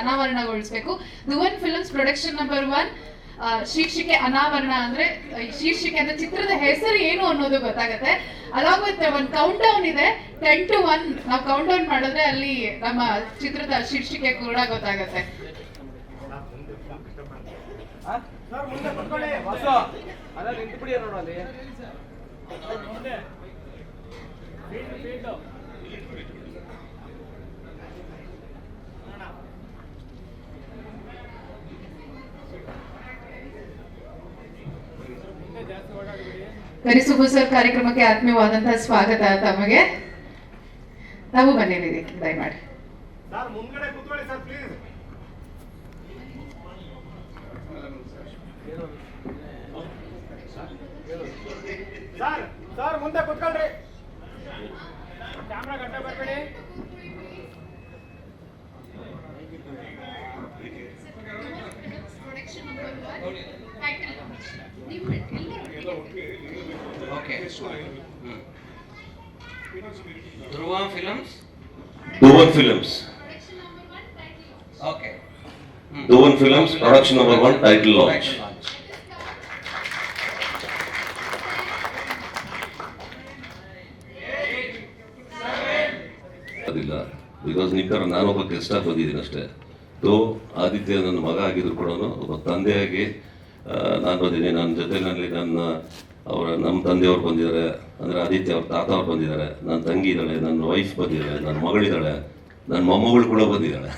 ಅನಾವರಣಗೊಳಿಸಬೇಕು. Dhuvan films production number one ಶೀರ್ಷಿಕೆ ಅನಾವರಣ ಅಂದ್ರೆ ಶೀರ್ಷಿಕೆ ಅಂದ್ರೆ ಚಿತ್ರದ ಹೆಸರು ಏನು ಅನ್ನೋದು ಗೊತ್ತಾಗುತ್ತೆ. ಅಲಾಂಗ್ ವಿತ್ ಒಂದು ಕೌಂಟ್ ಡೌನ್ ಇದೆ. ಟೆನ್ ಟು ಒನ್ ನಾವು ಕೌಂಟ್ ಡೌನ್ ಮಾಡಿದ್ರೆ ಅಲ್ಲಿ ನಮ್ಮ ಚಿತ್ರದ ಶೀರ್ಷಿಕೆ ಕೂಡ ಗೊತ್ತಾಗತ್ತೆ. ಅಲ್ಲ ನಿಂತು ಬಿಡಿ ನೋಡು ಅಲ್ಲಿ ಕರಿಸುಬು ಸರ್ ಕಾರ್ಯಕ್ರಮಕ್ಕೆ ಆತ್ಮೀಯವಾದಂತಹ ಸ್ವಾಗತ ತಮಗೆ ನಾವು ಬನ್ನಿರಿ ದಯಮಾಡಿ. ಸರ್ ಮುಂಗಡೆ ಕೂತ್ಕೊಳ್ಳಿ ಸರ್ ಪ್ಲೀಸ್ ಸರ್ ಸರ್ ಮುಂದೆ ಕುತ್ಕೊಳ್ರಿ. ಕ್ಯಾಮ್ರಾ ಗಂಟೆ ಬರ್ಬೇಡಿ okay Dhruva films Dhuvan films okay Dhuvan films production number one title launch ಅದಿಲ್ಲ. ಬಿಕಾಸ್ ಥರ ನಾನೊಬ್ಬ ಗೆಸ್ಟ್ ಆಗಿ ಬಂದಿದ್ದೀನಿ ಅಷ್ಟೇ. ತೋ ಆದಿತ್ಯ ನನ್ನ ಮಗ ಆಗಿದ್ರು ಕೂಡ ಒಬ್ಬ ತಂದೆಯಾಗಿ ನಾನು ಬಂದಿದ್ದೀನಿ. ನನ್ನ ಜೊತೆನಲ್ಲಿ ನನ್ನ ಅವರ ನಮ್ಮ ತಂದೆಯವ್ರು ಬಂದಿದ್ದಾರೆ, ಅಂದರೆ ಆದಿತ್ಯ ಅವ್ರ ತಾತ ಅವ್ರು ಬಂದಿದ್ದಾರೆ, ನನ್ನ ತಂಗಿ ಇದ್ದಾಳೆ, ನನ್ನ ವೈಫ್ ಬಂದಿದ್ದಾಳೆ ನನ್ನ ಮಗಳಿದ್ದಾಳೆ ನನ್ನ ಮೊಮ್ಮಗಳು ಕೂಡ ಬಂದಿದ್ದಾಳೆ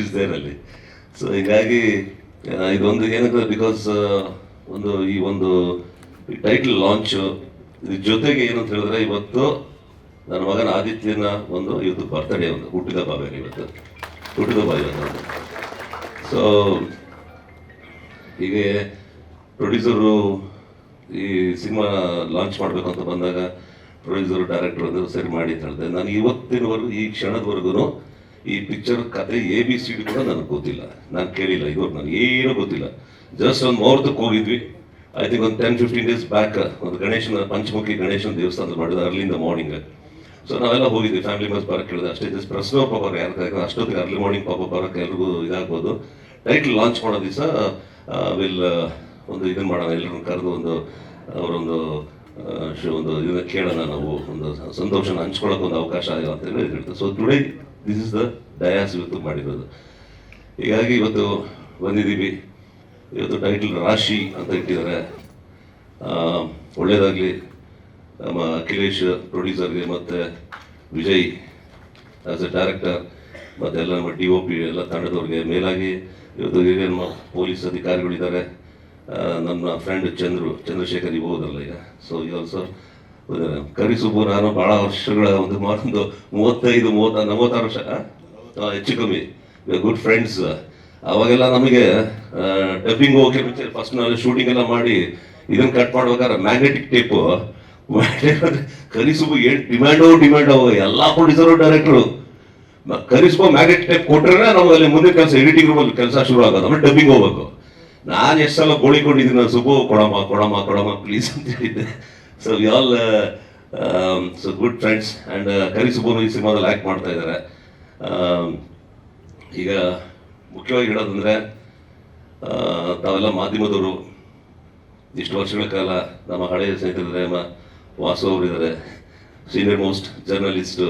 ಇಸ್ ದೇರ್ ಅಲ್ಲಿ. ಸೊ ಹೀಗಾಗಿ ಇದೊಂದು ಏನಕ್ಕೆ ಬಿಕಾಸ್ ಒಂದು ಈ ಒಂದು ಟೈಟಲ್ ಲಾಂಚು ಇದ್ರ ಜೊತೆಗೆ ಏನಂತ ಹೇಳಿದ್ರೆ ಇವತ್ತು ನನ್ನ ಮಗನ ಆದಿತ್ಯನ ಒಂದು ಇವತ್ತು ಬರ್ತಡೇ ಒಂದು, ಹುಟ್ಟಿದ ಬಾಬೇ ಇವತ್ತು. ಹುಟ್ಟಿದ ಇವತ್ತು ಸೊ ಹೀಗೆ ಪ್ರೊಡ್ಯೂಸರು ಈ ಸಿನಿಮಾ ಲಾಂಚ್ ಮಾಡಬೇಕು ಅಂತ ಬಂದಾಗ ಪ್ರೊಡ್ಯೂಸರ್, ಡೈರೆಕ್ಟರ್ ಅಂದ್ರೆ ಸರಿ ಮಾಡಿ ಅಂತ ಹೇಳಿದೆ. ನಾನು ಇವತ್ತಿನವರೆಗೂ, ಈ ಕ್ಷಣದವರೆಗೂ ಈ ಪಿಕ್ಚರ್ ಕತೆ ಎ, ಬಿ, ಸಿ, ಡಿ ಕೂಡ ನನಗೆ ಗೊತ್ತಿಲ್ಲ. ನಾನು ಕೇಳಿಲ್ಲ ಇವರು ನನಗೆ ಏನೂ ಗೊತ್ತಿಲ್ಲ. ಜಸ್ಟ್ ಒಂದು ಮುಹೂರ್ತಕ್ಕೆ ಹೋಗಿದ್ವಿ. ಐ ತಿಂಕ್ ಒಂದು ಟೆನ್ ಫಿಫ್ಟೀನ್ ಡೇಸ್ ಬ್ಯಾಕ್ ಒಂದು ಗಣೇಶನ, ಪಂಚಮುಖಿ ಗಣೇಶನ ದೇವಸ್ಥಾನ ಮಾಡಿದ ಅರ್ಲಿಂದ ಮಾರ್ನಿಂಗ್ ಸೊ ನಾವೆಲ್ಲ ಹೋಗಿದ್ವಿ ಫ್ಯಾಮಿಲಿ ಮೆಂಬರ್ಸ್ ಬರೋಕ್ಕೆ ಕೇಳಿದೆ. ಅಷ್ಟೇ ಜಸ್ಟ್ ಪ್ರಶ್ನೆ ಪಾಪ ಯಾರು ಅಷ್ಟೊತ್ತಿಗೆ ಅರ್ಲಿ ಮಾರ್ನಿಂಗ್ ಪಾಪ ಬರೋಕ್ಕೆ ಎಲ್ರಿಗೂ ಇದಾಗ್ಬೋದು. ಟೈಟ್ಲ್ ಲಾಂಚ್ ಮಾಡೋ ದಿವಸ ವಿಲ್ ಒಂದು ಇದನ್ನು ಮಾಡೋಣ ಎಲ್ಲರನ್ನು ಕರೆದು ಒಂದು ಅವರೊಂದು ಒಂದು ಇದನ್ನು ಕೇಳೋಣ ನಾವು, ಒಂದು ಸಂತೋಷನ ಹಂಚ್ಕೊಳ್ಳೋಕೆ ಒಂದು ಅವಕಾಶ ಅಂತ ಹೇಳಿ ಹೇಳ್ತಾರೆ so today this is the dais ಇವತ್ತು ಮಾಡಿರೋದು. ಹೀಗಾಗಿ ಇವತ್ತು ಬಂದಿದ್ದೀವಿ. ಇವತ್ತು ಟೈಟಲ್ ರಾಶಿ ಅಂತ ಇಟ್ಟಿದ್ದಾರೆ. ಒಳ್ಳೆಯದಾಗಲಿ ನಮ್ಮ ಅಖಿಲೇಶ್ ಪ್ರೊಡ್ಯೂಸರ್ಗೆ ಮತ್ತು ವಿಜಯ್ ಆ್ಯಸ್ ಎ ಡೈರೆಕ್ಟರ್ ಮತ್ತು ಎಲ್ಲ ನಮ್ಮ ಡಿ ಒ ಪಿ ಎಲ್ಲ ತಂಡದವ್ರಿಗೆ ಮೇಲಾಗಿ ಇವತ್ತು ಹಿರಿಯ ಪೊಲೀಸ್ ಅಧಿಕಾರಿಗಳಿದ್ದಾರೆ. ನನ್ನ ಫ್ರೆಂಡ್ ಚಂದ್ರು, ಚಂದ್ರಶೇಖರ್ ಇಬೋದಲ್ಲ ಈಗ. ಸೊ ಈ ಆಲ್ಸೋ ಕರಿಸುಬು ನಾನು ಭಾಳ ವರ್ಷಗಳ ಒಂದು ಮಾತೊಂದು ಮೂವತ್ತೈದು, ಮೂವತ್ತ, ನಲವತ್ತಾರು ವರ್ಷ ಹೆಚ್ಚು ಕಮ್ಮಿ. ಗುಡ್ ಫ್ರೆಂಡ್ಸ್ ಅವಾಗೆಲ್ಲ ನಮಗೆ ಡಬ್ಬಿಂಗ್ ಹೋಗಿ ಫಸ್ಟ್ ನಾವು ಶೂಟಿಂಗ್ ಎಲ್ಲ ಮಾಡಿ ಇದನ್ನ ಕಟ್ ಮಾಡ್ಬೇಕಾದ್ರೆ ಮ್ಯಾಗ್ನೆಟಿಕ್ ಟೇಪು ಕರಿಸುಬು ಏನು ಡಿಮ್ಯಾಂಡು ಅವು ಎಲ್ಲ producer director Karisubbu magnetic tape ಕೊಟ್ಟರೆ ನಾವು ಅಲ್ಲಿ ಮುಂದೆ ಕೆಲಸ ಎಡಿಟಿಂಗ್ ರೂಮಲ್ಲಿ ಕೆಲಸ ಶುರು ಆಗೋದು, ಆಮೇಲೆ ಡಬ್ಬಿಂಗ್ ಹೋಗ್ಬೇಕು. ನಾನು ಎಷ್ಟೆಲ್ಲ ಗೋಳಿಕೊಂಡಿದ್ದೀನಿ ನಾನು ಸುಬ್ಬು ಕೊಡಮ್ಮ ಕೊಡಮ್ಮ ಕೊಡಮ್ಮ ಪ್ಲೀಸ್ ಅಂತ ಹೇಳಿದ್ದೆ. So we also good friends and ಕರಿಸುಬ್ಬನು ಈ ಸಿನಿಮಾದಲ್ಲಿ ಆ್ಯಕ್ಟ್ ಮಾಡ್ತಾ ಇದ್ದಾರೆ. ಈಗ ಮುಖ್ಯವಾಗಿ ಹೇಳೋದಂದರೆ ತಾವೆಲ್ಲ ಮಾಧ್ಯಮದವರು, ಇಷ್ಟು ವರ್ಷಗಳ ಕಾಲ ನಮ್ಮ ಹಳೆಯ ಸ್ನೇಹಿತರಿದ್ದಾರೆ ವಾಸು ಅವರಿದ್ದಾರೆ ಸೀನಿಯರ್ ಮೋಸ್ಟ್ ಜರ್ನಲಿಸ್ಟು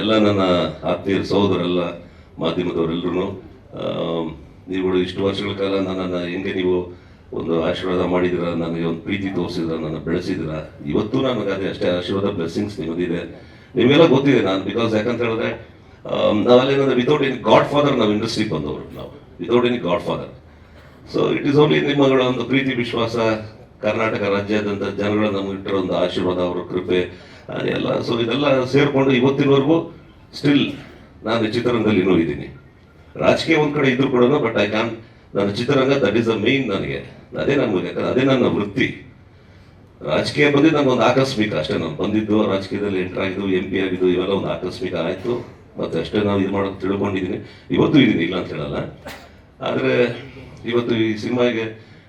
ಎಲ್ಲ ನನ್ನ ಆತ್ಮೀಯರು ಸಹೋದರೆಲ್ಲ ಮಾಧ್ಯಮದವರೆಲ್ಲರೂ ನೀವುಗಳು ಇಷ್ಟು ವರ್ಷಗಳ ಕಾಲ ನನ್ನನ್ನು ಹೆಂಗೆ ನೀವು ಒಂದು ಆಶೀರ್ವಾದ ಮಾಡಿದಿರ ನನಗೆ ಒಂದು ಪ್ರೀತಿ ತೋರಿಸಿದ್ರ ನನ್ನ ಬೆಳೆಸಿದಿರ ಇವತ್ತು ನನಗೆ ಅದೇ ಅಷ್ಟೇ ಆಶೀರ್ವಾದ ಬ್ಲೆಸ್ಸಿಂಗ್ಸ್ ನಿಮ್ಮದಿದೆ. ನಿಮಗೆಲ್ಲ ಗೊತ್ತಿದೆ, ನಾನು ಬಿಕಾಸ್ ಯಾಕಂತ ಹೇಳಿದ್ರೆ ನಾವೆಲ್ಲ ವಿತೌಟ್ ಎನಿ ಗಾಡ್ ಫಾದರ್ ನಾವು ಇಂಡಸ್ಟ್ರಿಗೆ ಬಂದವರು, ನಾವು. Without any godfather so it is only ನಿಮ್ಮಗಳ ಒಂದು ಪ್ರೀತಿ, ವಿಶ್ವಾಸ, ಕರ್ನಾಟಕ ರಾಜ್ಯಾದ್ಯಂತ ಜನಗಳ ನಮ್ಗೆ ಇಟ್ಟಿರೋ ಒಂದು ಆಶೀರ್ವಾದ, ಅವರ ಕೃಪೆ ಎಲ್ಲ. ಸೊ ಇದೆಲ್ಲ ಸೇರಿಕೊಂಡು ಇವತ್ತಿನವರೆಗೂ ಸ್ಟಿಲ್ ನಾನು ಚಿತ್ರರಂಗದಲ್ಲಿ ಇನ್ನೂ ಇದ್ದೀನಿ. ರಾಜಕೀಯ ಒಂದು ಕಡೆ ಇದ್ರು ಕೂಡ ಬಟ್ ಐ ಕ್ಯಾನ್ ನನ್ನ ಚಿತ್ರರಂಗ ದಟ್ ಈಸ್ ಅ ಮೇನ್ ನನಗೆ. ಅದೇ ನಮಗೆ ಯಾಕಂದ್ರೆ ಅದೇ ನನ್ನ ವೃತ್ತಿ. ರಾಜಕೀಯ ಬಂದಿದ್ದು ನನಗೊಂದು ಆಕಸ್ಮಿಕ, ಅಷ್ಟೇ ನಾನು ಬಂದಿದ್ದು, ರಾಜಕೀಯದಲ್ಲಿ ಎಂಟರ್ ಆಗಿದ್ದು ಎಂ ಪಿ ಆಗಿದ್ದು, ಇವೆಲ್ಲ ಒಂದು ಆಕಸ್ಮಿಕ ಆಯಿತು. ಮತ್ತೆ ಅಷ್ಟೇ ನಾವು ಇದು ಮಾಡೋದು ತಿಳ್ಕೊಂಡಿದ್ದೀನಿ ಇವತ್ತು ಇದ್ದೀನಿ ಇಲ್ಲ ಅಂತ ಹೇಳಲ್ಲ. ಆದರೆ ಇವತ್ತು ಈ ಸಿನಿಮಾಗೆ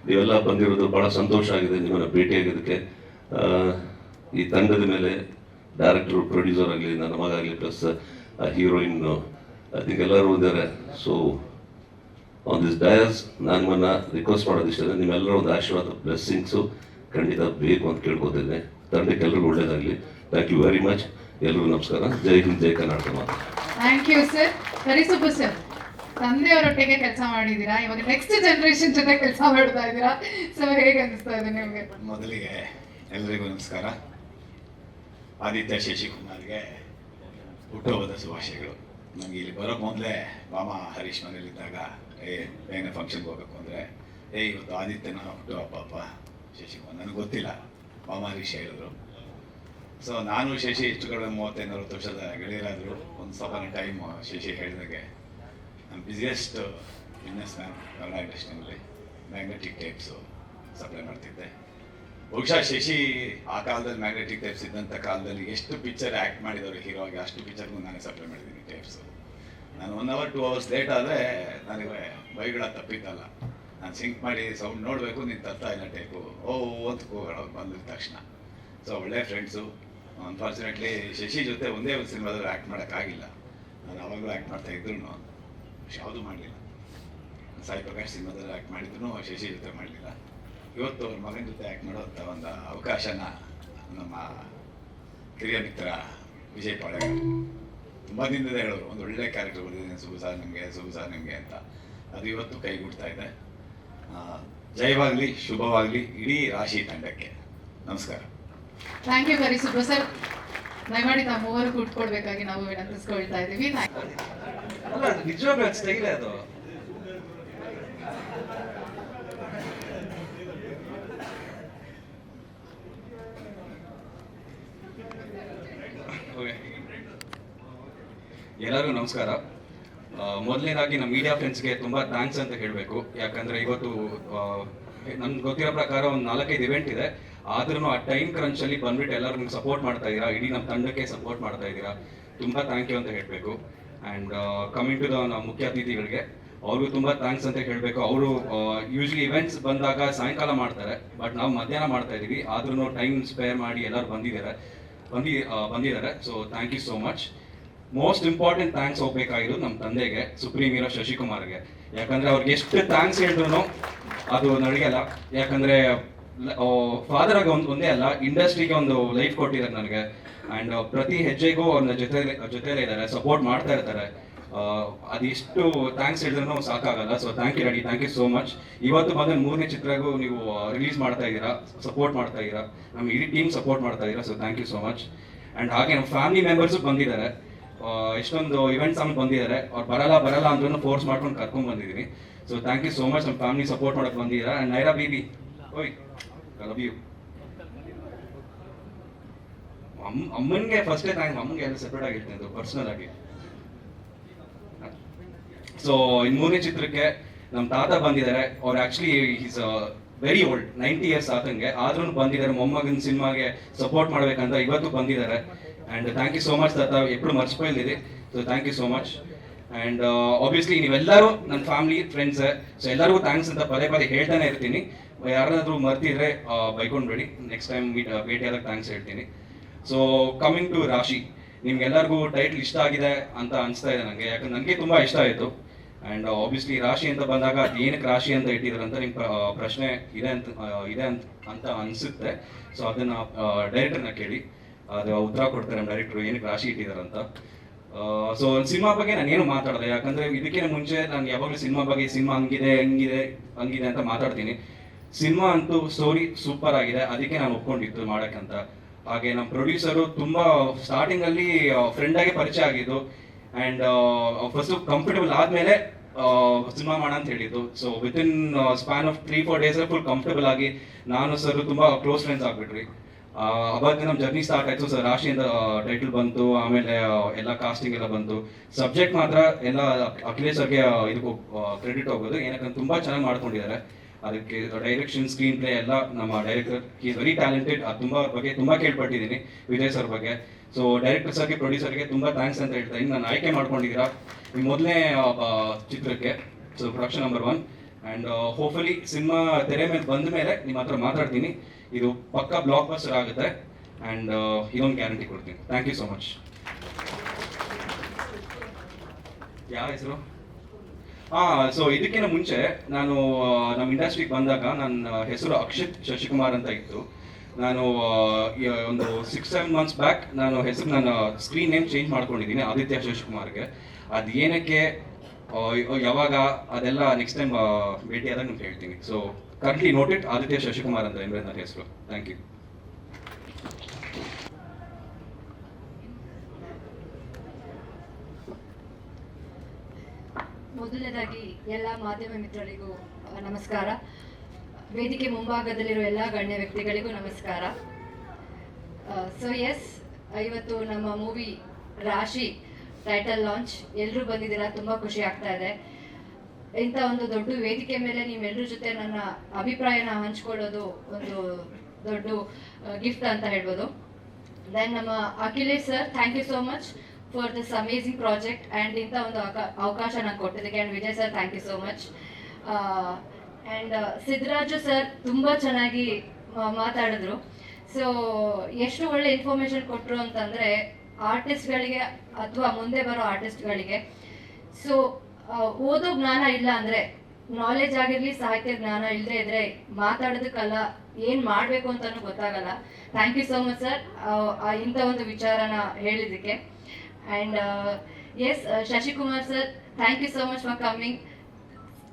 ನೀವೆಲ್ಲ ಬಂದಿರೋದು ಭಾಳ ಸಂತೋಷ ಆಗಿದೆ, ನಿಮ್ಮನ್ನು ಭೇಟಿಯಾಗಿದ್ದಕ್ಕೆ ಈ ತಂಡದ ಮೇಲೆ ಡೈರೆಕ್ಟರ್ ಪ್ರೊಡ್ಯೂಸರ್ ಆಗಲಿ, ನನ್ನ ಮಗ ಆಗಲಿ ಪ್ಲಸ್ ಹೀರೋಯಿನ್ನು ಐ ಥಿಂಕ್ ಎಲ್ಲರೂ ಇದ್ದಾರೆ. ಸೊ ಆನ್ ದಿಸ್ ಡಯಸ್ ನಾನು ನಿಮ್ಮನ್ನು ರಿಕ್ವೆಸ್ಟ್ ಮಾಡೋದಿಷ್ಟೇ ನಿಮ್ಮೆಲ್ಲರ ಒಂದು ಆಶೀರ್ವಾದ ಬ್ಲೆಸ್ಸಿಂಗ್ಸು ಖಂಡಿತ ಬೇಕು ಅಂತ ಕೇಳ್ಕೊತಿದ್ದೆ ತಂಡಕ್ಕೆ ಎಲ್ಲರಿಗೂ ಒಳ್ಳೇದಾಗಲಿ. ಥ್ಯಾಂಕ್ ಯು ವೆರಿ ಮಚ್ ಎಲ್ಲರೂ ನಮಸ್ಕಾರ. ಜೈ ಹಿಂದ್ ಜೈ ಕರ್ನಾಟಕ ಮಾತು. Thank you sir Karisubbu sir ತಂದೆಯವರೊಟ್ಟಿಗೆ ಕೆಲಸ ಮಾಡಿದ್ದೀರಾ? ಇವಾಗ ನೆಕ್ಸ್ಟ್ ಜನರೇಷನ್ ಜೊತೆ ಕೆಲಸ ಮಾಡ್ತಾ ಇದ್ದೀರಾ? ಸೊ ಹೇಗೆ ಅನಿಸ್ತಾ ಇದೆ ನಿಮಗೆ? ಮೊದಲಿಗೆ ಎಲ್ಲರಿಗೂ ನಮಸ್ಕಾರ. ಆದಿತ್ಯ ಶಶಿಕುಮಾರ್ಗೆ ಹುಟ್ಟುಹಬ್ಬದ ಶುಭಾಶಯಗಳು. ನನಗೆ ಇಲ್ಲಿ ಬರೋಕ್ಕೆ ಮೊದಲೇ ಮಾಮ ಹರೀಶ್ ಮನೇಲಿದ್ದಾಗ ಏ ಬೇಗನೆ ಫಂಕ್ಷನ್ಗೆ ಹೋಗಬೇಕು ಅಂದರೆ, ಏ, ಇವತ್ತು ಆದಿತ್ಯನ ಹುಟ್ಟು ಅಪ್ಪ ಶಶಿಕುಮಾರ್ ನನಗೆ ಗೊತ್ತಿಲ್ಲ, ಮಾಮ ಹರೀಶ್ ಹೇಳಿದ್ರು. ಸೊ ನಾನು ಶಶಿ ಹೆಚ್ಚು ಕಡೆ ಮೂವತ್ತೈದು ನಲವತ್ತು ವರ್ಷದ ಗೆಳೆಯರಾದರು. ಒಂದು ಸಪನ ಟೈಮ್ ಶಶಿ ಹೇಳಿದಾಗೆ. ನಮ್ಮ ಬಿಸಿಯೆಸ್ಟ್ ಬಿಸ್ನೆಸ್ ಮ್ಯಾನ್ ಕನ್ನಡ ಇಂಡಸ್ಟ್ರಿನಲ್ಲಿ ಮ್ಯಾಗ್ನೆಟಿಕ್ ಟೇಪ್ಸು ಸಪ್ಲೈ ಮಾಡ್ತಿದ್ದೆ. ಬಹುಶಃ ಶಶಿ ಆ ಕಾಲದಲ್ಲಿ ಮ್ಯಾಗ್ನೆಟಿಕ್ ಟೇಪ್ಸ್ ಇದ್ದಂಥ ಕಾಲದಲ್ಲಿ ಎಷ್ಟು ಪಿಕ್ಚರ್ ಆ್ಯಕ್ಟ್ ಮಾಡಿದವರು ಹೀರೋ ಆಗಿ ಅಷ್ಟು ಪಿಕ್ಚರ್ಗೂ ನಾನೇ ಸಪ್ಲೈ ಮಾಡಿದ್ದೀನಿ ಟೇಪ್ಸು ನಾನು one hour two hours late ಆದರೆ ನನಗೆ ಬೈಗಳ ತಪ್ಪಿದ್ದಲ್ಲ ನಾನು ಸಿಂಕ್ ಮಾಡಿ ಸೌಂಡ್ ನೋಡಬೇಕು, ನೀನು ತರ್ತಾ ಇಲ್ಲ ಟೇಪು ಓ ಅಂತ ಕೂಗೋಳು ಬಂದಿದ ತಕ್ಷಣ. ಸೊ ಒಳ್ಳೆ ಫ್ರೆಂಡ್ಸು ಅನ್ಫಾರ್ಚುನೇಟ್ಲಿ ಶಶಿ ಜೊತೆ ಒಂದೇ ಒಂದು ಸಿನಿಮಾದಲ್ಲಿ ಆ್ಯಕ್ಟ್ ಮಾಡೋಕ್ಕಾಗಿಲ್ಲ ನಾನು ಅವಾಗಲೂ ಆ್ಯಕ್ಟ್ ಮಾಡ್ತಾ ಇದ್ರು ಯಾವುದೂ ಮಾಡಲಿಲ್ಲ. ಸಾಯಿ ಪ್ರಕಾಶ್ ಸಿನಿಮಾದಲ್ಲಿ ಆ್ಯಕ್ಟ್ ಮಾಡಿದ್ರು ಶಶಿ ಜೊತೆ ಮಾಡಲಿಲ್ಲ. ಇವತ್ತು ಅವ್ರ ಮಗನ ಜೊತೆ ಆ್ಯಕ್ಟ್ ಮಾಡೋಂಥ ಒಂದು ಅವಕಾಶನ ನಮ್ಮ ಕಿರಿಯ ಮಿತ್ರ ವಿಜಯ್ ಪಾಳೆ ತುಂಬ ದಿನದಿಂದ ಹೇಳೋರು ಒಂದು ಒಳ್ಳೆ ಕ್ಯಾರೆಕ್ಟರ್ ಬಂದಿದ್ದೀನಿ ಸುಗು ಸರ್ ನಿಮಗೆ ಸುಗು ಸರ್ ನಿಮಗೆ ಅಂತ. ಅದು ಇವತ್ತು ಕೈಗೂಡ್ತಾ ಇದೆ. ಆ, ಜಯವಾಗಲಿ ಶುಭವಾಗಲಿ ಇಡೀ ರಾಶಿ ತಂಡಕ್ಕೆ. ನಮಸ್ಕಾರ. ಥ್ಯಾಂಕ್ ಯು ಕರಿಸುಬ್ಬು ಸರ್ ದಯಮಾಡಿ ತಾವು ಮೂವರು ಕೂತ್ಕೊಳ್ಬೇಕಾಗಿ ನಾವು ವಿನಂತಿಸ್ಕೊಳ್ತಾ ಇದ್ದೀವಿ. ನಿಜವಾಗ್ಲೂ ಅಷ್ಟೇ ಸ್ಟೈಲ್ ಅದು? ಎಲ್ಲರಿಗೂ ನಮಸ್ಕಾರ. ಮೊದಲನೇದಾಗಿ ನಮ್ಮ ಮೀಡಿಯಾ ಫ್ರೆಂಡ್ಸ್ಗೆ ತುಂಬ ಥ್ಯಾಂಕ್ಸ್ ಅಂತ ಹೇಳಬೇಕು. ಯಾಕಂದರೆ ಇವತ್ತು ನಮ್ಗೆ ಗೊತ್ತಿರೋ ಪ್ರಕಾರ ಒಂದು ನಾಲ್ಕೈದು ಇವೆಂಟ್ ಇದೆ. ಆದ್ರೂ ಆ ಟೈಮ್ ಕ್ರಂಚಲ್ಲಿ ಬಂದ್ಬಿಟ್ಟು ಎಲ್ಲರೂ ನಿಮ್ಗೆ ಸಪೋರ್ಟ್ ಮಾಡ್ತಾ ಇದ್ದೀರಾ? ಇಡೀ ನಮ್ಮ ತಂಡಕ್ಕೆ ಸಪೋರ್ಟ್ ಮಾಡ್ತಾ ಇದ್ದೀರಾ? ತುಂಬ ಥ್ಯಾಂಕ್ ಯು ಅಂತ ಹೇಳಬೇಕು. ಆ್ಯಂಡ್ ಕಮಿಂಗ್ ಟು ದ ನಮ್ಮ ಮುಖ್ಯ ಅತಿಥಿಗಳಿಗೆ, ಅವ್ರಿಗೂ ತುಂಬ ಥ್ಯಾಂಕ್ಸ್ ಅಂತ ಹೇಳಬೇಕು. ಅವರು ಯೂಶ್ವಲಿ ಇವೆಂಟ್ಸ್ ಬಂದಾಗ ಸಾಯಂಕಾಲ ಮಾಡ್ತಾರೆ. ಬಟ್ ನಾವು ಮಧ್ಯಾಹ್ನ ಮಾಡ್ತಾ ಇದ್ದೀವಿ. ಆದ್ರೂ ಟೈಮ್ ಸ್ಪೇರ್ ಮಾಡಿ ಎಲ್ಲರೂ ಬಂದಿದ್ದಾರೆ. ಬಂದಿ ಬಂದಿದ್ದಾರೆ. So thank you so much most important thanks ಹೋಗ್ಬೇಕಾಗಿರೋದು ನಮ್ಮ ತಂದೆಗೆ ಸುಪ್ರೀಂ ಹೀರೋ ಶಶಿಕುಮಾರ್ಗೆ. ಯಾಕಂದ್ರೆ ಅವ್ರಿಗೆ ಎಷ್ಟು ಥ್ಯಾಂಕ್ಸ್ ಹೇಳಿದ್ರು ಅದು ನಡೆಯಲ್ಲ ಯಾಕಂದ್ರೆ ಫಾದರ್ ಆಗಿ ಒಂದು, ಒಂದೇ ಅಲ್ಲ ಇಂಡಸ್ಟ್ರಿಗೆ ಒಂದು ಲೈಫ್ ಕೊಟ್ಟಿದ್ದಾರೆ ನನಗೆ. ಅಂಡ್ ಪ್ರತಿ ಹೆಜ್ಜೆಗೂ ಅವ್ರನ್ನ ಜೊತೆ ಜೊತೆಲೇ ಇದ್ದಾರೆ ಸಪೋರ್ಟ್ ಮಾಡ್ತಾ ಇರ್ತಾರೆ. ಅದೆಷ್ಟು ಥ್ಯಾಂಕ್ಸ್ ಹೇಳಿದ್ರು ಸಾಕಾಗಲ್ಲ. So thank you ready thank you so much ಇವತ್ತು ಬಂದ ಮೂರನೇ ಚಿತ್ರಗೂ ನೀವು ರಿಲೀಸ್ ಮಾಡ್ತಾ ಇದ್ದೀರಾ ಸಪೋರ್ಟ್ ಮಾಡ್ತಾ ಇದ್ದೀರಾ. ನಮ್ಮ ಇಡೀ ಟೀಮ್ ಸಪೋರ್ಟ್ ಮಾಡ್ತಾ ಇದ್ದೀರಾ. So thank you so much and ಹಾಗೆ ನಮ್ಮ ಫ್ಯಾಮಿಲಿ ಮೆಂಬರ್ಸು ಬಂದಿದ್ದಾರೆ. ಆ, ಎಷ್ಟೊಂದು ಇವೆಂಟ್ಸ್ ಅಂತ ಬಂದಿದ್ದಾರೆ. ಅವ್ರು ಬರಲ್ಲ ಬರಲ್ಲ ಅಂದ್ರೂ ಫೋರ್ಸ್ ಮಾಡ್ಕೊಂಡು ಕರ್ಕೊಂಡ್ ಬಂದಿದ್ದೀನಿ so thank you so much ನಮ್ಮ ಫ್ಯಾಮಿಲಿ ಸಪೋರ್ಟ್ ಮಾಡಕ್ ಬಂದಿದ್ದೀರಾ? ಅಂಡ್ ನೈರಾ ಬೇಬಿ ಓಯ್ ಲವ್ ಯು ಅಮ್ಮ ಅಮ್ಮನಿಗೆ ಫಸ್ಟೇ ಥ್ಯಾಂಕ್ ಅಮ್ಮನಿಗೆ ಎಲ್ಲ ಸೆಪ್ರೇಟ್ ಆಗಿರ್ತೀನಿ ಅದು ಪರ್ಸನಲ್ ಆಗಿ. ಸೊ ಇನ್ ಮೂರನೇ ಚಿತ್ರಕ್ಕೆ ನಮ್ಮ ತಾತ ಬಂದಿದ್ದಾರೆ. ಅವ್ರು actually is very old ninety years ಆತಂಗೆ. ಆದ್ರೂ ಬಂದಿದ್ದಾರೆ. ಮೊಮ್ಮಗನ ಸಿನಿಮಾಗೆ ಸಪೋರ್ಟ್ ಮಾಡ್ಬೇಕಂತ ಇವತ್ತು ಬಂದಿದ್ದಾರೆ. And thank you so much Datta ಎಪ್ಪಡು ಮರ್ಚಿಪೋಯಿದ್ದೀರಿ so thank you so much and obviously ನೀವೆಲ್ಲರೂ ನನ್ನ ಫ್ಯಾಮಿಲಿ ಫ್ರೆಂಡ್ಸ್ ಸೊ ಎಲ್ಲರಿಗೂ ಥ್ಯಾಂಕ್ಸ್ ಅಂತ ಪದೇ ಪದೇ ಹೇಳ್ತಾನೆ ಇರ್ತೀನಿ. ಯಾರಾದರೂ ಮರ್ತಿದ್ರೆ ಬೈಕೊಂಡ್ಬೇಡಿ. ನೆಕ್ಸ್ಟ್ ಟೈಮ್ ಮೀಟ್ ಭೇಟಿಯಾದಾಗ ಥ್ಯಾಂಕ್ಸ್ ಹೇಳ್ತೀನಿ. ಸೊ ಕಮಿಂಗ್ ಟು ರಾಶಿ ನಿಮ್ಗೆಲ್ಲರಿಗೂ ಟೈಟ್ಲ್ ಇಷ್ಟ ಆಗಿದೆ ಅಂತ ಅನಿಸ್ತಾ ಇದೆ ನನಗೆ ಯಾಕಂದ್ರೆ ನನಗೆ ತುಂಬ ಇಷ್ಟ ಆಯಿತು. ಆ್ಯಂಡ್ ಆಬ್ವಿಯಸ್ಲಿ ರಾಶಿ ಅಂತ ಬಂದಾಗ ಏನಕ್ಕೆ ರಾಶಿ ಅಂತ ಇಟ್ಟಿದ್ರಂತ ನಿಮ್ಮ ಪ್ರಶ್ನೆ ಇದೆ ಅಂತ ಇದೆ ಅಂತ ಅಂತ ಅನಿಸುತ್ತೆ. ಸೊ ಅದನ್ನು ಡೈರೆಕ್ಟರ್ನ ಕೇಳಿ. ಅದು ಉತ್ತರ ಕೊಡ್ತಾರೆ ನಮ್ಮ ಡೈರೆಕ್ಟರ್ ಏನಕ್ಕೆ ರಾಶಿ ಇಟ್ಟಿದಾರಂತ. ಸೊ ಸಿನಿಮಾ ಬಗ್ಗೆ ನಾನು ಏನು ಮಾತಾಡೋದು, ಯಾಕಂದ್ರೆ ಇದಕ್ಕಿಂತ ಮುಂಚೆ ನಾನು ಯಾವಾಗಲೂ ಸಿನಿಮಾ ಬಗ್ಗೆ ಸಿನಿಮಾ ಹಂಗಿದೆ ಹಂಗಿದೆ ಹಂಗಿದೆ ಅಂತ ಮಾತಾಡ್ತೀನಿ. ಸಿನಿಮಾ ಅಂತೂ ಸ್ಟೋರಿ ಸೂಪರ್ ಆಗಿದೆ, ಅದಕ್ಕೆ ನಾನು ಒಪ್ಕೊಂಡಿತ್ತು ಮಾಡಕ್ಕಂತ. ಹಾಗೆ ನಮ್ಮ ಪ್ರೊಡ್ಯೂಸರು ತುಂಬಾ ಸ್ಟಾರ್ಟಿಂಗ್ ಅಲ್ಲಿ ಫ್ರೆಂಡ್ ಆಗಿ ಪರಿಚಯ ಆಗಿದ್ದು ಅಂಡ್ ಫಸ್ಟ್ ಕಂಫರ್ಟಬಲ್ ಆದ್ಮೇಲೆ ಸಿನಿಮಾ ಮಾಡ ಅಂತ ಹೇಳಿದ್ದು. So within span of three four days full comfortable ಆಗಿ, ನಾನು ಸರ್ ತುಂಬಾ ಕ್ಲೋಸ್ ಫ್ರೆಂಡ್ಸ್ ಆಗ್ಬಿಟ್ರಿ ಅವಾಗ ನಮ್ಮ ಜರ್ನಿ ಸ್ಟಾರ್ಟ್ ಆಯ್ತು. ಸರ್ ರಾಶಿಯಿಂದ ಟೈಟಲ್ ಬಂತು. ಆಮೇಲೆ ಎಲ್ಲ ಕಾಸ್ಟಿಂಗ್ ಎಲ್ಲ ಬಂತು. ಸಬ್ಜೆಕ್ಟ್ ಮಾತ್ರ ಎಲ್ಲ ಅಖಿಲೇಶ್ ಅವ್ರಿಗೆ ಇದಕ್ಕೂ ಕ್ರೆಡಿಟ್ ಹೋಗೋದು. ಏನಕ್ಕಂದ್ರೆ ತುಂಬಾ ಚೆನ್ನಾಗಿ ಮಾಡ್ಕೊಂಡಿದ್ದಾರೆ. ಅದಕ್ಕೆ ಡೈರೆಕ್ಷನ್ ಸ್ಕ್ರೀನ್ ಪ್ಲೇ ಎಲ್ಲ ನಮ್ಮ ಡೈರೆಕ್ಟರ್ ಈಸ್ ವೆರಿ ಟ್ಯಾಲೆಂಟೆಡ್ ಅದು ತುಂಬಾ ಬಗ್ಗೆ ತುಂಬಾ ಕೇಳ್ಪಟ್ಟಿದ್ದೀನಿ, ವಿಜಯ್ ಸರ್ ಬಗ್ಗೆ. ಸೊ ಡೈರೆಕ್ಟರ್ ಸರ್ಗೆ ಪ್ರೊಡ್ಯೂಸರ್ಗೆ ತುಂಬಾ ಥ್ಯಾಂಕ್ಸ್ ಅಂತ ಹೇಳ್ತಾ ಇನ್ನು ನಾನು ಆಯ್ಕೆ ಮಾಡ್ಕೊಂಡಿದ್ದೀರಾ? ಈ ಮೊದಲನೇ ಚಿತ್ರಕ್ಕೆ. So production number one and hopefully cinema ತೆರೆ ಮೇಲೆ ಬಂದ ಮೇಲೆ ನಿಮ್ಮ ಹತ್ರ ಮಾತಾಡ್ತೀನಿ. ಇದು ಪಕ್ಕ ಬ್ಲಾಕ್ ಬಸ್ಟರ್ ಆಗುತ್ತೆ ಆ್ಯಂಡ್ ಇದೊಂದು ಗ್ಯಾರಂಟಿ ಕೊಡ್ತೀನಿ. ಥ್ಯಾಂಕ್ ಯು ಸೊ ಮಚ್ ಯಾವ ಹೆಸರು? ಹಾಂ ಸೊ ಇದಕ್ಕಿಂತ ಮುಂಚೆ ನಾನು ನಮ್ಮ ಇಂಡಸ್ಟ್ರಿಗೆ ಬಂದಾಗ ನನ್ನ ಹೆಸರು ಅಕ್ಷಿತ್ ಶಶಿಕುಮಾರ್ ಅಂತ ಇತ್ತು. ನಾನು ಒಂದು ಸಿಕ್ಸ್ ಸೆವೆನ್ ಮಂತ್ಸ್ ಬ್ಯಾಕ್ ನಾನು ಹೆಸರು ನನ್ನ ಸ್ಕ್ರೀನ್ ನೇಮ್ ಚೇಂಜ್ ಮಾಡ್ಕೊಂಡಿದ್ದೀನಿ, ಆದಿತ್ಯ ಶಶಿಕುಮಾರ್ಗೆ. ಅದು ಏನಕ್ಕೆ ಯಾವಾಗ ಅದೆಲ್ಲ ನೆಕ್ಸ್ಟ್ ಟೈಮ್ ಭೇಟಿಯಾದಾಗ ನಿಮ್ಗೆ ಹೇಳ್ತೀನಿ. So note it Aditya Shashikumar ಅಂತ ಅಂದರೆ ನನ್ನ ಹೆಸರು. ಥ್ಯಾಂಕ್ ಯು ಮೊದಲನೇದಾಗಿ ಎಲ್ಲ ಮಾಧ್ಯಮ ಮಿತ್ರರಿಗೂ ನಮಸ್ಕಾರ. ವೇದಿಕೆ ಮುಂಭಾಗದಲ್ಲಿರುವ ಎಲ್ಲ ಗಣ್ಯ ವ್ಯಕ್ತಿಗಳಿಗೂ ನಮಸ್ಕಾರ. ಸೊ ಎಸ್ ಇವತ್ತು ನಮ್ಮ ಮೂವಿ ರಾಶಿ ಟೈಟಲ್ ಲಾಂಚ್ ಎಲ್ಲರೂ ಬಂದಿದ್ದೀರಾ? ತುಂಬ ಖುಷಿ ಆಗ್ತಾ ಇದೆ. ಇಂಥ ಒಂದು ದೊಡ್ಡ ವೇದಿಕೆ ಮೇಲೆ ನೀವೆಲ್ಲರ ಜೊತೆ ನನ್ನ ಅಭಿಪ್ರಾಯನ ಹಂಚ್ಕೊಳ್ಳೋದು ಒಂದು ದೊಡ್ಡ ಗಿಫ್ಟ್ ಅಂತ ಹೇಳ್ಬೋದು. ದೆನ್ ನಮ್ಮ Akhilesh sir thank you so much for this amazing project and ಇಂಥ ಒಂದು ಅವಕಾ- ಅವಕಾಶ ನಾನು ಕೊಟ್ಟಿದ್ದಕ್ಕೆ and Vijay sir thank you so much and Siddaraju sir ತುಂಬ ಚೆನ್ನಾಗಿ ಮಾತಾಡಿದ್ರು. ಸೊ ಎಷ್ಟು ಒಳ್ಳೆ ಇನ್ಫಾರ್ಮೇಶನ್ ಕೊಟ್ಟರು ಅಂತಂದರೆ ಆರ್ಟಿಸ್ಟ್ಗಳಿಗೆ ಅಥವಾ ಮುಂದೆ ಬರೋ ಆರ್ಟಿಸ್ಟ್ಗಳಿಗೆ. ಸೊ ಓದೋ ಜ್ಞಾನ ಇಲ್ಲ ಅಂದ್ರೆ ನಾಲೆಜ್ ಆಗಿರಲಿ, ಸಾಹಿತ್ಯ ಜ್ಞಾನ ಇಲ್ಲದೆ ಇದ್ರೆ ಮಾತಾಡೋದಕ್ಕಲ್ಲ, ಏನು ಮಾಡಬೇಕು ಅಂತಲೂ ಗೊತ್ತಾಗಲ್ಲ. Thank you so much sir ಇಂಥ ಒಂದು ವಿಚಾರನ ಹೇಳಿದ್ದಕ್ಕೆ. And yes Shashikumar sir thank you so much for coming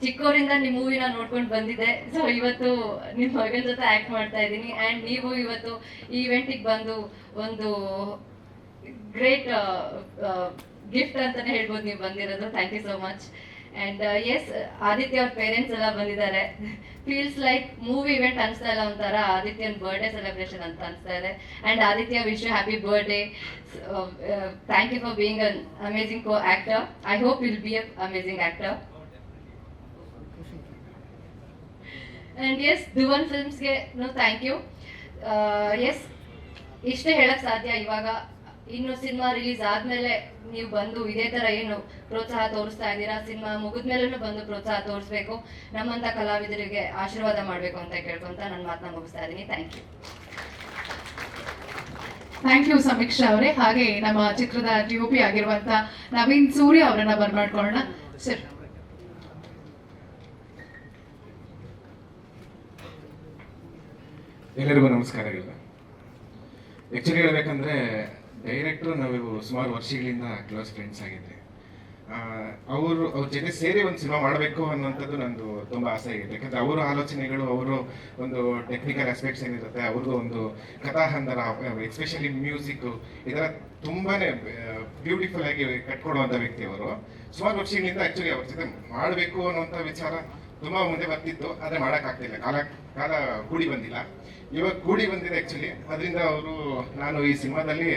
ಚಿಕ್ಕವರಿಂದ ನಿಮ್ಮ ಮೂವಿನ ನೋಡ್ಕೊಂಡು ಬಂದಿದ್ದೆ. ಸೊ ಇವತ್ತು ನಿಮ್ಮ ಮಗನ ಜೊತೆ ಆ್ಯಕ್ಟ್ ಮಾಡ್ತಾ ಇದ್ದೀನಿ. ಆ್ಯಂಡ್ ನೀವು ಇವತ್ತು ಈ ಇವೆಂಟಿಗೆ ಬಂದು ಒಂದು ಗ್ರೇಟ್ ಗಿಫ್ಟ್ ಅಂತಾನೆ ಹೇಳ್ಬೋದು ನೀವು ಬಂದಿರೋದು. Thank you so much and yes Aditya ಅವ್ರ ಪೇರೆಂಟ್ಸ್ ಎಲ್ಲ ಬಂದಿದ್ದಾರೆ. ಫೀಲ್ಸ್ ಲೈಕ್ ಮೂವಿ ಇವೆಂಟ್ ಅನಿಸ್ತಾ ಇಲ್ಲ ಒಂಥರ. ಆದಿತ್ಯನ ಬರ್ಡೇ ಸೆಲೆಬ್ರೇಷನ್ ಅಂತ ಅನಿಸ್ತಾ ಇದೆ. And Aditya wish you happy birthday thank you for being an amazing co actor I hope will be a amazing and yes Dhuvan ಫಿಲ್ಮ್ಸ್ಗೆ thank you S ಇಷ್ಟೇ ಹೇಳಕ್ ಸಾಧ್ಯ ಇವಾಗ. ಇನ್ನು ಸಿನಿಮಾ ರಿಲೀಸ್ ಆದ್ಮೇಲೆ ನೀವು ಬಂದು ಇದೇ ತರ ಏನು ಪ್ರೋತ್ಸಾಹ ತೋರಿಸ್ತಾ ಇದ್ದೀರಾ? ಸಿನಿಮಾ ಮುಗಿದ್ಮೇಲೂ ಬಂದು ಪ್ರೋತ್ಸಾಹ ತೋರಿಸ್ಬೇಕು. ನಮ್ಮಂತ ಕಲಾವಿದರಿಗೆ ಆಶೀರ್ವಾದ ಮಾಡಬೇಕು ಅಂತ ಕೇಳ್ಕೊಂತ ನನ್ನ ಮಾತನ್ನ ಮುಗಿಸ್ತಾ ಇದ್ದೀನಿ. ಥ್ಯಾಂಕ್ ಯು ಥ್ಯಾಂಕ್ ಯು ಸಮೀಕ್ಷಾ ಅವರೇ. ಹಾಗೆ ನಮ್ಮ ಚಿತ್ರದ ಒ ಪಿ ಆಗಿರುವಂತ ನವೀನ್ ಸೂರ್ಯ ಅವರನ್ನ ಬರ್ಮಾಡ್ಕೊಳ್ಳೋಣ ಸರ್ ಎಲ್ಲರಿಗೂ ನಮಸ್ಕಾರಗಳು ಆ್ಯಕ್ಚುಲಿ ಹೇಳ್ಬೇಕಂದ್ರೆ ಡೈರೆಕ್ಟ್ರು ನಾವು ಸುಮಾರು ವರ್ಷಗಳಿಂದ ಕ್ಲೋಸ್ ಫ್ರೆಂಡ್ಸ್ ಆಗಿದ್ದೆ ಅವರು ಅವ್ರ ಜೊತೆ ಸೇರಿ ಒಂದು ಸಿನಿಮಾ ಮಾಡಬೇಕು ಅನ್ನೋಂಥದ್ದು ನಂದು ತುಂಬ ಆಸೆ ಆಗಿದೆ ಯಾಕಂದರೆ ಅವರ ಆಲೋಚನೆಗಳು, ಅವರು ಒಂದು ಟೆಕ್ನಿಕಲ್ ಆಸ್ಪೆಕ್ಟ್ಸ್ ಏನಿರುತ್ತೆ ಅವ್ರದ್ದು ಒಂದು ಕಥಾಹಂದರ ಎಸ್ಪೆಷಲಿ ಮ್ಯೂಸಿಕ್ ಇದರ ತುಂಬಾನೇ ಬ್ಯೂಟಿಫುಲ್ ಆಗಿ ಕಟ್ಕೊಡುವಂಥ ವ್ಯಕ್ತಿ ಅವರು. ಸುಮಾರು ವರ್ಷಗಳಿಂದ ಆ್ಯಕ್ಚುಲಿ ಅವ್ರ ಜೊತೆ ಮಾಡಬೇಕು ಅನ್ನೋಂಥ ವಿಚಾರ ತುಂಬಾ ಮುಂದೆ ಬರ್ತಿತ್ತು. ಆದರೆ ಮಾಡೋಕ್ಕಾಗ್ತಿಲ್ಲ ಕಾಲ ಕಾಲ ಕೂಡಿ ಬಂದಿಲ್ಲ. ಇವಾಗ ಕೂಡಿ ಬಂದಿದೆ ಆ್ಯಕ್ಚುಲಿ ಅದರಿಂದ ಅವರು ನಾನು ಈ ಸಿನಿಮಾದಲ್ಲಿ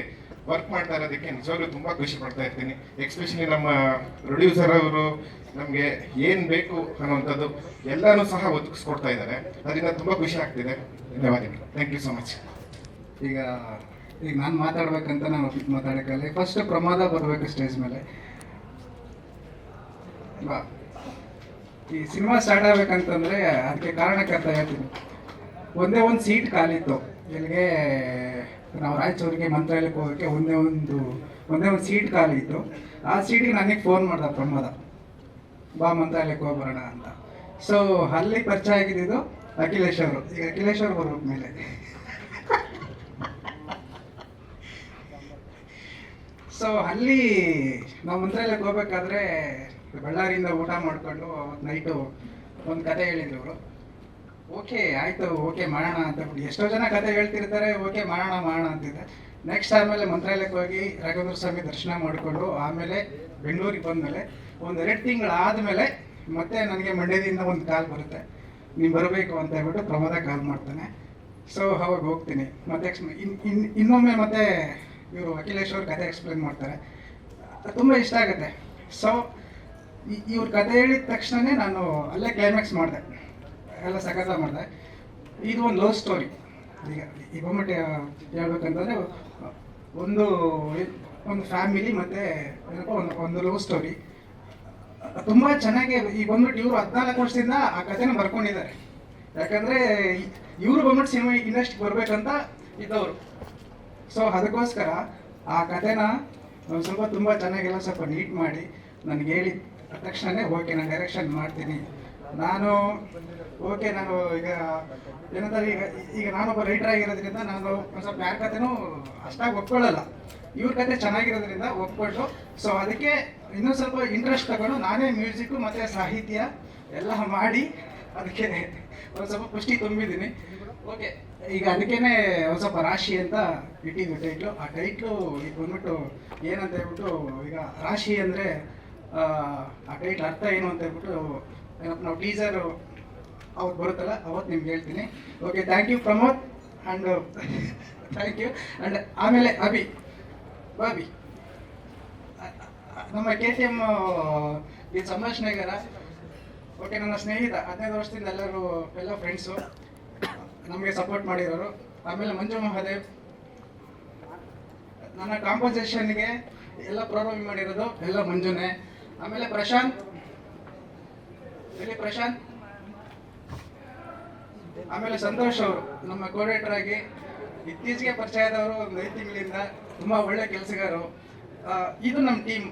ವರ್ಕ್ ಮಾಡ್ತಾ ಇರೋದಕ್ಕೆ ನಿಜವಾಗ್ಲೂ ತುಂಬಾ ಖುಷಿ ಪಡ್ತಾ ಇರ್ತೀನಿ. ಎಕ್ಸ್ಪೆಷಲಿ ನಮ್ಮ ಪ್ರೊಡ್ಯೂಸರ್ ಅವರು ನಮಗೆ ಏನು ಬೇಕು ಅನ್ನುವಂಥದ್ದು ಎಲ್ಲನೂ ಸಹ ಒದಗಿಸ್ಕೊಡ್ತಾ ಇದ್ದಾರೆ. ಅದರಿಂದ ತುಂಬಾ ಖುಷಿ ಆಗ್ತಿದೆ. ಧನ್ಯವಾದಗಳು. ಥ್ಯಾಂಕ್ ಯು ಸೊ ಮಚ್ ಈಗ ಈಗ ನಾನು ಮಾತಾಡ್ಬೇಕಂತ ನಾನು ಮಾತಾಡೋಕ್ಕಲ್ಲ ಫಸ್ಟ್ ಪ್ರಮಾದ ಬರಬೇಕು ಸ್ಟೇಜ್ ಮೇಲೆ. ಈ ಸಿನಿಮಾ ಸ್ಟಾರ್ಟ್ ಆಗ್ಬೇಕಂತಂದ್ರೆ ಅದಕ್ಕೆ ಕಾರಣಕ್ಕಂತ ಹೇಳ್ತೀನಿ. ಒಂದೇ ಒಂದು ಸೀಟ್ ಖಾಲಿತ್ತು ಇಲ್ಲಿಗೆ ನಾವು ರಾಯಚೂರಿಗೆ ಮಂತ್ರಾಲಯಕ್ಕೆ ಹೋಗೋಕ್ಕೆ ಒಂದೇ ಒಂದು ಒಂದೇ ಒಂದು ಸೀಟ್ ಖಾಲಿ ಇತ್ತು. ಆ ಸೀಟಿಗೆ ನನಗೆ ಫೋನ್ ಮಾಡ್ದ ಪ್ರಮೋದ. ಬಾ ಮಂತ್ರಾಲಯಕ್ಕೆ ಹೋಗ್ಬರೋಣ ಅಂತ. ಸೊ ಅಲ್ಲಿ ಪರಿಚಯ ಆಗಿದ್ದು ಅಖಿಲೇಶ್ ಅವರು. ಈಗ ಅಖಿಲೇಶ್ ಅವರು ಬರ್ಬೇಕು ಮೇಲೆ. ಸೊ ಅಲ್ಲಿ ನಾವು ಮಂತ್ರಾಲಯಕ್ಕೆ ಹೋಗ್ಬೇಕಾದ್ರೆ, ಬಳ್ಳಾರಿಯಿಂದ ಊಟ ಮಾಡಿಕೊಂಡು ಅವತ್ತು ನೈಟು ಒಂದು ಕತೆ ಹೇಳಿದ್ರು ಅವರು. ಓಕೆ, ಆಯ್ತು, ಓಕೆ, ಮಾಡೋಣ ಅಂತ ಬಿಟ್ಟು ಎಷ್ಟೋ ಜನ ಕತೆ ಹೇಳ್ತಿರ್ತಾರೆ, ಓಕೆ, ಮಾಡೋಣ ಮಾಡೋಣ ಅಂತಿದ್ದೆ ನೆಕ್ಸ್ಟ್ ಆಮೇಲೆ ಮಂತ್ರಾಲಯಕ್ಕೆ ಹೋಗಿ ರಾಘವೇಂದ್ರ ಸ್ವಾಮಿ ದರ್ಶನ ಮಾಡಿಕೊಂಡು ಆಮೇಲೆ ಬೆಂಗಳೂರಿಗೆ ಬಂದಮೇಲೆ ಒಂದು ಎರಡು ತಿಂಗಳಾದಮೇಲೆ ಮತ್ತೆ ನನಗೆ ಮಂಡ್ಯದಿಂದ ಒಂದು ಕಾಲ್ ಬರುತ್ತೆ. ನೀನು ಬರಬೇಕು ಅಂತ ಹೇಳ್ಬಿಟ್ಟು ಪ್ರಮೋದ ಕಾಲ್ ಮಾಡ್ತಾನೆ. ಸೊ ಅವಾಗ ಹೋಗ್ತೀನಿ. ಮತ್ತೆ ಇನ್- ಇನ್- ಇನ್ನೊಮ್ಮೆ ಮತ್ತೆ ಇವರು ಅಖಿಲೇಶ್ ಅವ್ರ ಕತೆ ಎಕ್ಸ್ಪ್ಲೇನ್ ಮಾಡ್ತಾರೆ. ತುಂಬ ಇಷ್ಟ ಆಗುತ್ತೆ. ಸೊ ಇವ್ರ ಕತೆ ಹೇಳಿದ ತಕ್ಷಣನೇ ನಾನು ಅಲ್ಲೇ ಕ್ಲೈಮ್ಯಾಕ್ಸ್ ಮಾಡಿದೆ. ಎಲ್ಲ ಸಕತ್ತ ಮಾಡಿದೆ. ಇದು ಒಂದು ಲವ್ ಸ್ಟೋರಿ ಈಗ ಈ ಬೊಮ್ಮಟ್ಟಿ ಹೇಳ್ಬೇಕಂತಂದ್ರೆ, ಒಂದು ಒಂದು ಫ್ಯಾಮಿಲಿ ಮತ್ತೆ ಒಂದು ಒಂದು ಲವ್ ಸ್ಟೋರಿ ತುಂಬ ಚೆನ್ನಾಗಿ ಈ ಬಂದ್ಬಿಟ್ಟು ಇವರು ಹದಿನಾಲ್ಕು ವರ್ಷದಿಂದ ಆ ಕಥೆನ ಬರ್ಕೊಂಡಿದ್ದಾರೆ. ಯಾಕಂದ್ರೆ ಇವರು ಬಂದ್ಬಿಟ್ಟು ಸಿನಿಮಾ ಇಂಡಸ್ಟ್ರಿಗೆ ಬರ್ಬೇಕಂತ ಇದ್ದವರು. ಸೊ ಅದಕ್ಕೋಸ್ಕರ ಆ ಕಥೆನ ಸ್ವಲ್ಪ ತುಂಬ ಚೆನ್ನಾಗಿಲ್ಲ ಸ್ವಲ್ಪ ನೀಟ್ ಮಾಡಿ, ನನಗೆ ಹೇಳಿ ತಕ್ಷಣನೇ ಓಕೆ ನಾನು ಡೈರೆಕ್ಷನ್ ಮಾಡ್ತೀನಿ. ನಾನು ಓಕೆ ನಾನು ಈಗ ಏನಂತಾರೆ, ಈಗ ಈಗ ನಾನೊಬ್ಬ ರೈಟರ್ ಆಗಿರೋದ್ರಿಂದ ನಾನು ಸ್ವಲ್ಪ ಯಾರ ಕಥೆನೂ ಅಷ್ಟಾಗಿ ಒಪ್ಕೊಳ್ಳಲ್ಲ. ಇವ್ರ ಕತೆ ಚೆನ್ನಾಗಿರೋದ್ರಿಂದ ಒಪ್ಕೊಂಡು ಸೊ ಅದಕ್ಕೆ ಇನ್ನೂ ಸ್ವಲ್ಪ ಇಂಟ್ರೆಸ್ಟ್ ತಗೊಂಡು ನಾನೇ ಮ್ಯೂಸಿಕ್ಕು ಮತ್ತು ಸಾಹಿತ್ಯ ಎಲ್ಲ ಮಾಡಿ ಅದಕ್ಕೆ ಒಂದು ಸ್ವಲ್ಪ ಪುಷ್ಟಿ ತುಂಬಿದ್ದೀನಿ. ಓಕೆ ಈಗ ಅದಕ್ಕೇನೆ ಒಂದು ಸ್ವಲ್ಪ ರಾಶಿ ಅಂತ ಇಟ್ಟಿದ್ದು ಟೈಟ್ಲು ಆ ಟೈಟ್ಲು ಈಗ ಬಂದ್ಬಿಟ್ಟು ಏನಂತ ಹೇಳ್ಬಿಟ್ಟು, ಈಗ ರಾಶಿ ಅಂದರೆ, ಆ ಟೈಟ್ಲ್ ಅರ್ಥ ಏನು ಅಂತ ಹೇಳ್ಬಿಟ್ಟು ನಾವು ಟೀಸರ್ ಅವತ್ತು ಬರುತ್ತಲ್ಲ ಅವತ್ತು ನಿಮ್ಗೆ ಹೇಳ್ತೀನಿ. Okay thank you Pramod and thank you and ಆಮೇಲೆ ಅಭಿ. ಬಾಬಿ ನಮ್ಮ ಕೆ ಟಿ ಎಂ ಬಿ ಸಂಭಾಷಣೆಗಾರ ಓಕೆ ನನ್ನ ಸ್ನೇಹಿತ, ಹದಿನೈದು ವರ್ಷದಿಂದ ಎಲ್ಲರೂ ಎಲ್ಲ ಫ್ರೆಂಡ್ಸು ನಮಗೆ ಸಪೋರ್ಟ್ ಮಾಡಿರೋರು. ಆಮೇಲೆ ಮಂಜು ಮಹಾದೇವ್. ನನ್ನ ಕಾಂಪೋಸಿಷನ್ಗೆ ಎಲ್ಲ ಪ್ರೋಗ್ರಾಮ್ ಮಾಡಿರೋದು ಎಲ್ಲ ಮಂಜುನೇ. ಆಮೇಲೆ ಪ್ರಶಾಂತ್. ಎಲ್ಲಿ ಪ್ರಶಾಂತ್. ಆಮೇಲೆ ಸಂತೋಷ್ ಅವರು, ನಮ್ಮ ಕೋರ್ಡಿನೇಟರ್ ಆಗಿ ಇತ್ತೀಚೆಗೆ ಪರಿಚಯ ಆದವರು ಐದು ತಿಂಗಳಿಂದ ತುಂಬ ಒಳ್ಳೆ ಕೆಲಸಗಾರರು. ಇದು ನಮ್ಮ ಟೀಮ್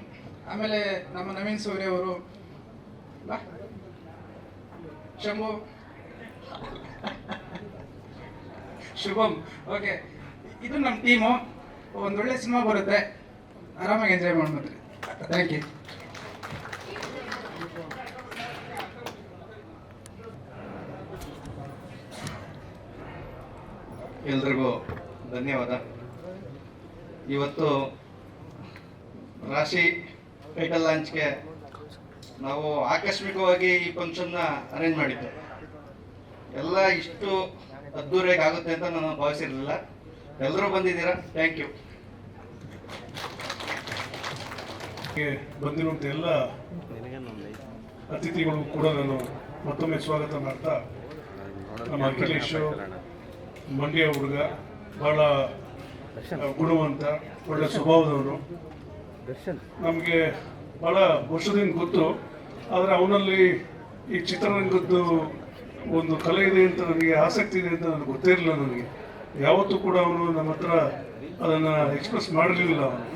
ಆಮೇಲೆ ನಮ್ಮ ನವೀನ್ ಸೂರ್ಯ ಅವರು. ಶಂಭು. ಶುಭಂ. ಓಕೆ ಇದು ನಮ್ಮ ಟೀಮು ಒಂದೊಳ್ಳೆ ಸಿನಿಮಾ ಬರುತ್ತೆ. ಆರಾಮಾಗಿ ಎಂಜಾಯ್ ಮಾಡ್ಬೋದ್ರಿ ಥ್ಯಾಂಕ್ ಯು ಎಲ್ರಿಗೂ ಧನ್ಯವಾದ. ಇವತ್ತು ರಾಶಿ ಟೈಟಲ್ ಲಾಂಚ್ಗೆ ನಾವು ಆಕಸ್ಮಿಕವಾಗಿ ಈ ಫಂಕ್ಷನ್ನ ಅರೇಂಜ್ ಮಾಡಿದ್ದೆ. ಎಲ್ಲ ಇಷ್ಟು ಅದ್ದೂರಿಯಾಗಿ ಆಗುತ್ತೆ ಅಂತ ನಾನು ಭಾವಿಸಿರಲಿಲ್ಲ. ಎಲ್ಲರೂ ಬಂದಿದ್ದೀರಾ? ಥ್ಯಾಂಕ್ ಯು ಗೆ ಬಂದಿರುವಂಥ ಎಲ್ಲ ಅತಿಥಿಗಳು ಕೂಡ ನಾನು ಮತ್ತೊಮ್ಮೆ ಸ್ವಾಗತ ಮಾಡ್ತಾ ನಮ್ಮ ಅಖಿಲೇಶ್ ಮಂಡ್ಯ ಹುಡುಗ ಬಹಳ ಗುಣವಂತ ಒಳ್ಳೆ ಸ್ವಭಾವದವನು. ನಮಗೆ ಬಹಳ ವರ್ಷದಿಂದ ಗೊತ್ತು ಆದರೆ ಅವನಲ್ಲಿ ಈ ಚಿತ್ರರಂಗದ್ದು ಒಂದು ಕಲೆ ಇದೆ ಅಂತ ನನಗೆ ಆಸಕ್ತಿ ಇದೆ ಅಂತ ನನಗೆ ಗೊತ್ತೇ ಇರಲಿಲ್ಲ ನನಗೆ. ಯಾವತ್ತೂ ಕೂಡ ಅವನು ನಮ್ಮ ಹತ್ರ ಅದನ್ನು ಎಕ್ಸ್ಪ್ರೆಸ್ ಮಾಡಲಿಲ್ಲ ಅವನು.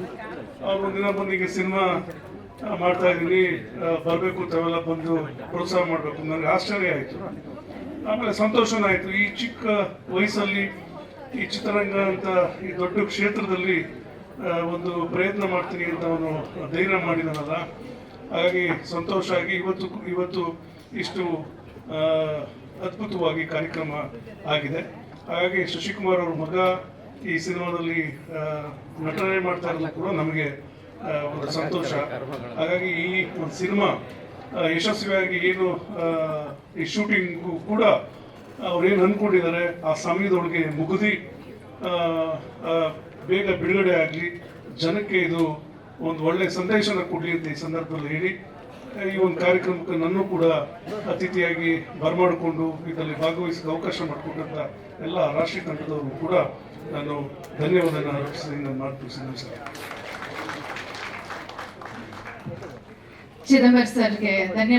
ಅವ್ರು ಒಂದಿನ ಬಂದಿಗೆ ಸಿನಿಮಾ ಮಾಡ್ತಾ ಇದ್ದೀನಿ ಬರಬೇಕು ತಾವೆಲ್ಲ ಬಂದು ಪ್ರೋತ್ಸಾಹ ಮಾಡಬೇಕು. ನನಗೆ ಆಶ್ಚರ್ಯ ಆಯಿತು. ಆಮೇಲೆ ಸಂತೋಷನೂ ಆಯಿತು. ಈ ಚಿಕ್ಕ ವಯಸ್ಸಲ್ಲಿ, ಈ ಚಿತ್ರರಂಗ ಅಂತ ಈ ದೊಡ್ಡ ಕ್ಷೇತ್ರದಲ್ಲಿ ಒಂದು ಪ್ರಯತ್ನ ಮಾಡ್ತೀನಿ ಅಂತ ಅವನು ಧೈರ್ಯ ಮಾಡಿದನಲ್ಲ. ಹಾಗಾಗಿ ಸಂತೋಷ ಆಗಿ ಇವತ್ತು ಇವತ್ತು ಇಷ್ಟು ಅದ್ಭುತವಾಗಿ ಕಾರ್ಯಕ್ರಮ ಆಗಿದೆ. ಹಾಗಾಗಿ ಶಶಿಕುಮಾರ್ ಅವ್ರ ಮಗ ಈ ಸಿನಿಮಾದಲ್ಲಿ ನಟನೆ ಮಾಡ್ತಾ ಇರೋದು ಕೂಡ ನಮಗೆ ಒಂದು ಸಂತೋಷ. ಹಾಗಾಗಿ ಈ ಒಂದು ಸಿನಿಮಾ ಯಶಸ್ವಿಯಾಗಿ ಏನು ಈ ಶೂಟಿಂಗು ಕೂಡ ಅವ್ರೇನು ಅಂದ್ಕೊಂಡಿದ್ದಾರೆ, ಆ ಸಮಯದೊಳಗೆ ಮುಗಿದಿ ಬೇಗ ಬಿಡುಗಡೆ ಆಗಲಿ ಜನಕ್ಕೆ ಇದು ಒಂದು ಒಳ್ಳೆ ಸಂದೇಶನ ಕೊಡಲಿ ಅಂತ ಈ ಸಂದರ್ಭದಲ್ಲಿ ಹೇಳಿ, ಈ ಒಂದು ಕಾರ್ಯಕ್ರಮಕ್ಕೆ ನನ್ನೂ ಕೂಡ ಅತಿಥಿಯಾಗಿ ಬರಮಾಡಿಕೊಂಡು ಇದರಲ್ಲಿ ಭಾಗವಹಿಸಕ್ಕೆ ಅವಕಾಶ ಮಾಡಿಕೊಟ್ಟಂತ ಎಲ್ಲ ರಾಷ್ಟ್ರೀಯ ತಂಡದವರು ಕೂಡ ನಾನು ಧನ್ಯವಾದನ ಅರ್ಪಿಸಿ ನಾನು ಮಾಡ್ತೀನಿ ಸರ್ ಚಿದಂಬರ್ ಸರ್ಗೆ ಧನ್ಯವಾದ